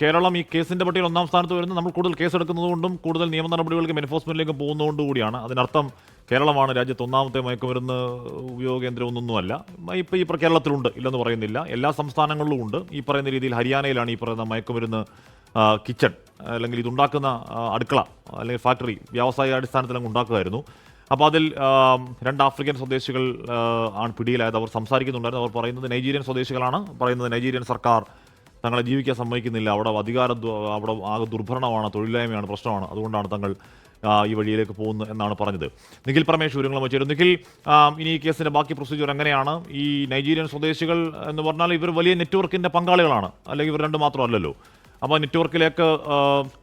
കേരളം ഈ കേസിന്റെ പട്ടികയിൽ ഒന്നാം സ്ഥാനത്ത് വരുന്നത് നമ്മൾ കൂടുതൽ കേസ് എടുക്കുന്നതുകൊണ്ടും കൂടുതൽ നിയമ നടപടികൾക്കും എൻഫോഴ്സ്മെന്റിലേക്കും പോകുന്നതുകൊണ്ട് കൂടിയാണ് അതിനർത്ഥം കേരളമാണ് രാജ്യത്ത് ഒന്നാമത്തെ മയക്കുമരുന്ന് ഉപയോഗ കേന്ദ്രം ഒന്നൊന്നുമല്ല ഇപ്പോൾ ഈ കേരളത്തിലുണ്ട് ഇല്ലെന്ന് പറയുന്നില്ല. എല്ലാ സംസ്ഥാനങ്ങളിലും ഉണ്ട്. ഈ പറയുന്ന രീതിയിൽ ഹരിയാനയിലാണ് ഈ പറയുന്ന മയക്കുമരുന്ന് കിച്ചൺ അല്ലെങ്കിൽ ഇതുണ്ടാക്കുന്ന അടുക്കള അല്ലെങ്കിൽ ഫാക്ടറി വ്യാവസായിക അടിസ്ഥാനത്തിൽ അങ്ങ് ഉണ്ടാക്കുമായിരുന്നു. അപ്പോൾ അതിൽ രണ്ട് ആഫ്രിക്കൻ സ്വദേശികൾ ആണ് പിടിയിലായത്. അവർ സംസാരിക്കുന്നുണ്ടായിരുന്നു. അവർ പറയുന്നത് നൈജീരിയൻ സ്വദേശികളാണ്. പറയുന്നത് നൈജീരിയൻ സർക്കാർ തങ്ങളെ ജീവിക്കാൻ സമ്മതിക്കുന്നില്ല. അവിടെ അധികാര അവിടെ ആകെ ദുർഭരണമാണ് തൊഴിലില്ലായ്മയാണ് പ്രശ്നമാണ്. അതുകൊണ്ടാണ് തങ്ങൾ ഈ വഴിയിലേക്ക് പോകുന്നു എന്നാണ് പറഞ്ഞത്. നിഖിൽ പ്രമേഷ് വിവരങ്ങളും വെച്ചിരുന്നു നിഖിൽ ഇനി ഈ കേസിന്റെ ബാക്കി പ്രൊസീജിയർ എങ്ങനെയാണ്? ഈ നൈജീരിയൻ സ്വദേശികൾ എന്ന് പറഞ്ഞാൽ ഇവർ വലിയ നെറ്റ്വർക്കിന്റെ പങ്കാളികളാണ്. അല്ലെങ്കിൽ ഇവർ രണ്ട് മാത്രമല്ലല്ലോ. അപ്പോൾ നെറ്റ്വർക്കിലേക്ക്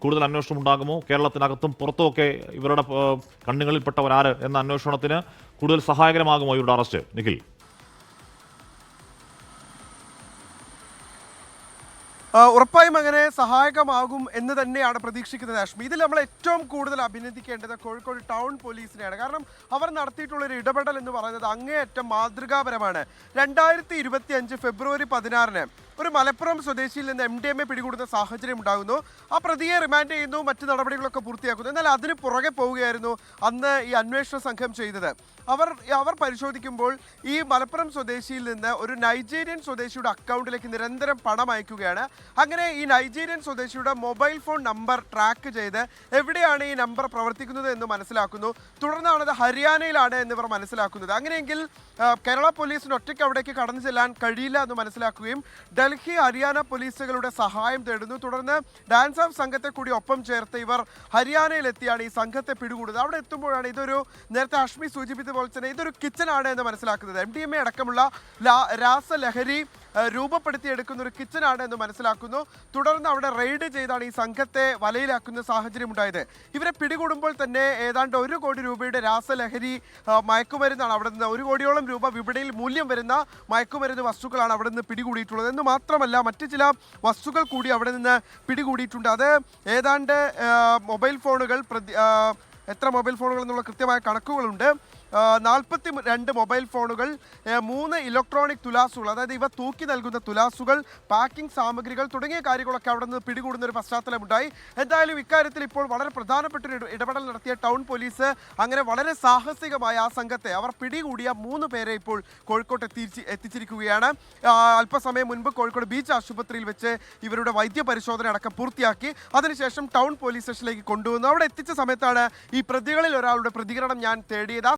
കൂടുതൽ അന്വേഷണം ഉണ്ടാകുമോ? കേരളത്തിനകത്തും പുറത്തുമൊക്കെ ഇവരുടെ കണ്ണുകളിൽപ്പെട്ടവരാര് എന്ന അന്വേഷണത്തിന് കൂടുതൽ സഹായകരമാകുമോ ഇവരുടെ അറസ്റ്റ്? നിഖിൽ. ഉറപ്പായും അങ്ങനെ സഹായകമാകും എന്ന് തന്നെയാണ് പ്രതീക്ഷിക്കുന്നത് അഷ്മി ഇതിൽ നമ്മൾ ഏറ്റവും കൂടുതൽ അഭിനന്ദിക്കേണ്ടത് കോഴിക്കോട് ടൗൺ പോലീസിനെയാണ്. കാരണം അവർ നടത്തിയിട്ടുള്ള ഒരു ഇടപെടൽ എന്ന് പറയുന്നത് അങ്ങേയറ്റം മാതൃകാപരമാണ്. രണ്ടായിരത്തി ഫെബ്രുവരി പതിനാറിന് ഒരു മലപ്പുറം സ്വദേശിയിൽ നിന്ന് എം ഡി എം എ പിടികൂടുന്ന സാഹചര്യം ഉണ്ടാകുന്നു. ആ പ്രതിയെ റിമാൻഡ് ചെയ്യുന്നു മറ്റു നടപടികളൊക്കെ പൂർത്തിയാക്കുന്നു. എന്നാൽ അതിന് പുറകെ പോവുകയായിരുന്നു അന്ന് ഈ അന്വേഷണ സംഘം ചെയ്തത്. അവർ അവർ പരിശോധിക്കുമ്പോൾ ഈ മലപ്പുറം സ്വദേശിയിൽ നിന്ന് ഒരു നൈജീരിയൻ സ്വദേശിയുടെ അക്കൗണ്ടിലേക്ക് നിരന്തരം പണം അയക്കുകയാണ്. അങ്ങനെ ഈ നൈജീരിയൻ സ്വദേശിയുടെ മൊബൈൽ ഫോൺ നമ്പർ ട്രാക്ക് ചെയ്ത് എവിടെയാണ് ഈ നമ്പർ പ്രവർത്തിക്കുന്നത് എന്ന് മനസ്സിലാക്കുന്നു. തുടർന്നാണ് ഹരിയാനയിലാണ് എന്നിവർ മനസ്സിലാക്കുന്നത്. അങ്ങനെയെങ്കിൽ കേരള പോലീസിന് ഒറ്റയ്ക്ക് അവിടേക്ക് കടന്നു ചെല്ലാൻ കഴിയില്ല എന്ന് മനസ്സിലാക്കുകയും ഡൽഹി ഹരിയാന പോലീസുകളുടെ സഹായം തേടുന്നു. തുടർന്ന് ഡാൻസ് ഓഫ് സംഘത്തെ കൂടി ഒപ്പം ചേർത്ത് ഇവർ ഹരിയാനയിലെത്തിയാണ് ഈ സംഘത്തെ പിടികൂടുന്നത്. അവിടെ എത്തുമ്പോഴാണ് ഇതൊരു നേരത്തെ അഷ്മി സൂചിപ്പിച്ച പോലെ തന്നെ ഇതൊരു ആണ് എന്ന് മനസ്സിലാക്കുന്നത്. എം ഡി എം എ അടക്കമുള്ള രാസലഹരി രൂപപ്പെടുത്തിയെടുക്കുന്ന ഒരു കിച്ചൺ ആണ് എന്ന് മനസ്സിലാക്കുന്നു. തുടർന്ന് അവിടെ റെയ്ഡ് ചെയ്താണ് ഈ സംഘത്തെ വലയിലാക്കുന്ന സാഹചര്യം ഉണ്ടായത്. ഇവരെ പിടികൂടുമ്പോൾ തന്നെ ഏതാണ്ട് ഒരു കോടി രൂപയുടെ രാസലഹരി മയക്കുമരുന്നാണ് അവിടെ നിന്ന് ഒരു കോടിയോളം രൂപ വിപണിയിൽ മൂല്യം വരുന്ന മയക്കുമരുന്ന് വസ്തുക്കളാണ് അവിടെ നിന്ന് പിടികൂടിയിട്ടുള്ളത്. എന്ന് മാത്രമല്ല മറ്റ് ചില വസ്തുക്കൾ കൂടി അവിടെ നിന്ന് പിടികൂടിയിട്ടുണ്ട്. അത് ഏതാണ്ട് മൊബൈൽ ഫോണുകൾ പ്രതി എത്ര മൊബൈൽ ഫോണുകൾ എന്നുള്ള കൃത്യമായ കണക്കുകളുണ്ട്. നാൽപ്പത്തി രണ്ട് മൊബൈൽ ഫോണുകൾ മൂന്ന് ഇലക്ട്രോണിക് തുലാസുകൾ അതായത് ഇവ തൂക്കി നൽകുന്ന തുലാസുകൾ പാക്കിംഗ് സാമഗ്രികൾ തുടങ്ങിയ കാര്യങ്ങളൊക്കെ അവിടെ നിന്ന് പിടികൂടുന്ന ഒരു പശ്ചാത്തലമുണ്ടായി. എന്തായാലും ഇക്കാര്യത്തിൽ ഇപ്പോൾ വളരെ പ്രധാനപ്പെട്ട ഒരു ഇടപെടൽ നടത്തിയ ടൗൺ പോലീസ് അങ്ങനെ വളരെ സാഹസികമായ ആ സംഘത്തെ അവർ പിടികൂടിയ മൂന്ന് പേരെ ഇപ്പോൾ കോഴിക്കോട്ട് എത്തിച്ച് എത്തിച്ചിരിക്കുകയാണ്. അല്പസമയം മുൻപ് കോഴിക്കോട് ബീച്ച് ആശുപത്രിയിൽ വെച്ച് ഇവരുടെ വൈദ്യ പരിശോധന അടക്കം പൂർത്തിയാക്കി. അതിനുശേഷം ടൗൺ പോലീസ് സ്റ്റേഷനിലേക്ക് കൊണ്ടുവന്നു. അവിടെ എത്തിച്ച സമയത്താണ് ഈ പ്രതികളിൽ ഒരാളുടെ പ്രതികരണം ഞാൻ തേടിയത്.